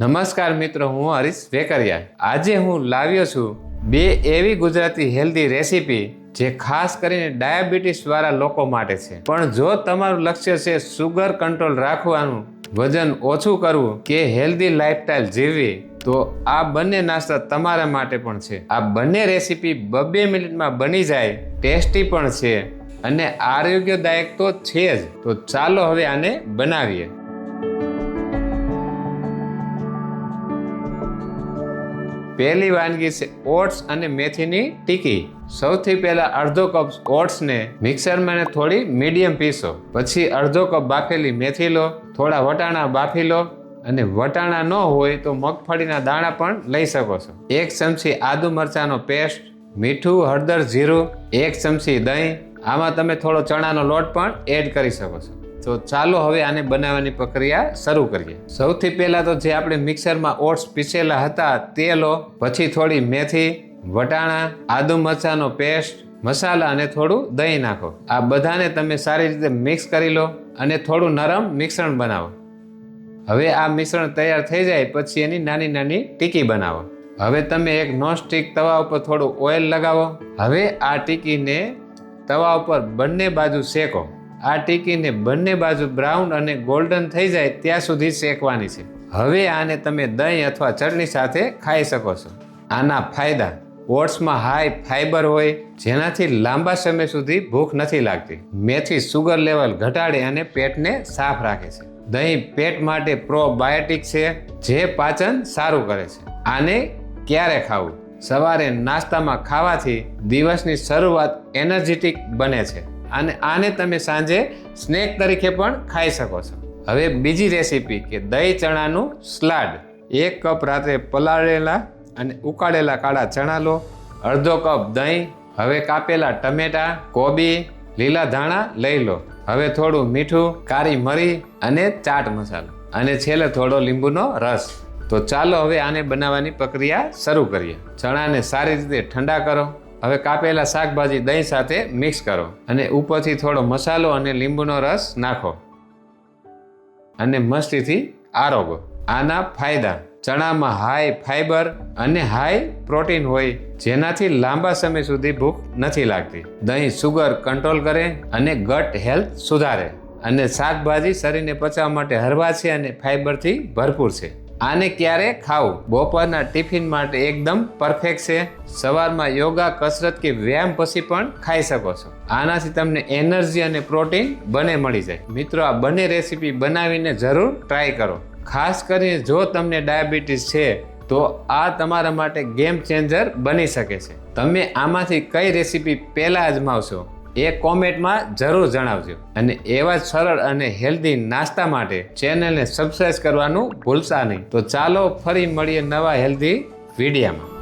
નમસ્કાર મિત્રો, હું હરીશ વેકરિયા. આજે હું લાવ્યો છું બે એવી ગુજરાતી હેલ્ધી રેસીપી જે ખાસ કરીને ડાયાબિટીસ વાળા લોકો માટે છે. પણ જો તમારું લક્ષ્ય છે સુગર કંટ્રોલ રાખવાનું, વજન ઓછું કરવું કે હેલ્ધી લાઈફસ્ટાઈલ જીવવી, તો આ બંને નાસ્તા તમારા માટે પણ છે. આ બંને રેસીપી બબ્બે મિનિટમાં બની જાય, ટેસ્ટી પણ છે અને આરોગ્યદાયક તો છે જ. તો ચાલો હવે આને બનાવીએ. પહેલી વાનગી છે ઓટ્સ અને મેથીની ટીકી. સૌથી પહેલા અડધો કપ ઓટ્સને મિક્સરમાં થોડી મીડિયમ પીસો. પછી અડધો કપ બાફેલી મેથી લો, થોડા વટાણા બાફી લો અને વટાણા ન હોય તો મગફળીના દાણા પણ લઈ શકો છો. એક ચમચી આદુ મરચાંનો પેસ્ટ, મીઠું, હળદર, જીરું, એક ચમચી દહીં. આમાં તમે થોડો ચણાનો લોટ પણ એડ કરી શકો છો. તો ચાલો હવે આને બનાવવાની પ્રક્રિયા શરૂ કરીએ. સૌથી પહેલા તો જે આપણે મિક્સરમાં ઓટ્સ પીસેલા હતા તે લો પછી થોડી મેથી, વટાણા, આદુ મરચાંનો પેસ્ટ, મસાલા અને થોડું દહીં નાખો. આ બધાને તમે સારી રીતે મિક્સ કરી લો અને થોડું નરમ મિશ્રણ બનાવો. હવે આ મિશ્રણ તૈયાર થઈ જાય પછી એની નાની નાની ટીકી બનાવો. હવે તમે એક નોનસ્ટિક તવા ઉપર થોડું ઓઇલ લગાવો. હવે આ ટીકીને તવા ઉપર બંને બાજુ શેકો. આ ટીકીને બંને બાજુ બ્રાઉન અને ગોલ્ડન થઈ જાય ત્યાં સુધી શેકવાની છે. હવે આને તમે દહીં અથવા ચટણી સાથે ખાઈ શકો છો. આના ફાયદા, ઓટ્સમાં હાઈ ફાઈબર હોય, જેનાથી લાંબા સમય સુધી ભૂખ નથી લાગતી. મેથી સુગર લેવલ ઘટાડે અને પેટને સાફ રાખે છે. દહીં પેટ માટે પ્રોબાયોટિક છે, જે પાચન સારું કરે છે. આને ક્યારે ખાવું? સવારે નાસ્તામાં ખાવાથી દિવસની શરૂઆત એનર્જેટિક બને છે. અને આને તમે સાંજે સ્નેક તરીકે પણ ખાઈ શકો છો. હવે બીજી રેસીપી કે દહીં ચણાનું સ્લાડ. એક કપ રાત્રે પલાળેલા અને ઉકાળેલા કાળા ચણા લો. અડધો કપ દહીં, હવે કાપેલા ટમેટા, કોબી, લીલા ધાણા લઈ લો. હવે થોડું મીઠું, કારી મરી અને ચાટ મસાલો. અને છેલ્લે થોડો લીંબુનો રસ. તો ચાલો હવે આને બનાવવાની પ્રક્રિયા શરૂ કરીએ. ચણાને સારી રીતે ઠંડા કરો. હવે કાપેલા શાકભાજી દહીં સાથે મિક્સ કરો અને ઉપરથી થોડો મસાલો અને લીંબુનો રસ નાખો. અને મસ્તીથી આરોગો. આના ફાયદા. ચણામાં હાઈ ફાઈબર અને હાઈ પ્રોટીન હોય, જેનાથી લાંબા સમય સુધી ભૂખ નથી લાગતી. દહીં સુગર કંટ્રોલ કરે અને ગટ હેલ્થ સુધારે. અને શાકભાજી શરીરને પચાવવા માટે હરવા છે અને ફાઈબરથી ભરપૂર છે. આને ક્યારે ખાવું? બપોરના ટિફિન માટે એકદમ પરફેક્ટ છે. સવારમાં યોગા, કસરત કે વ્યાયામ પછી પણ ખાઈ શકો છો. આનાથી તમને એનર્જી અને પ્રોટીન બંને મળી જાય. મિત્રો, આ બંને રેસીપી બનાવીને જરૂર ટ્રાય કરો. ખાસ કરીને જો તમને ડાયાબિટીસ છે, તો આ તમારા માટે ગેમ ચેન્જર બની શકે છે. તમે આમાંથી કઈ રેસીપી પહેલાં અજમાવશો એ કોમેન્ટમાં જરૂર જણાવજો. અને એવા સરળ અને હેલ્ધી નાસ્તા માટે ચેનલને સબસ્ક્રાઈબ કરવાનું ભૂલતા નહીં. તો ચાલો ફરી મળીએ નવા હેલ્ધી વિડીયામાં.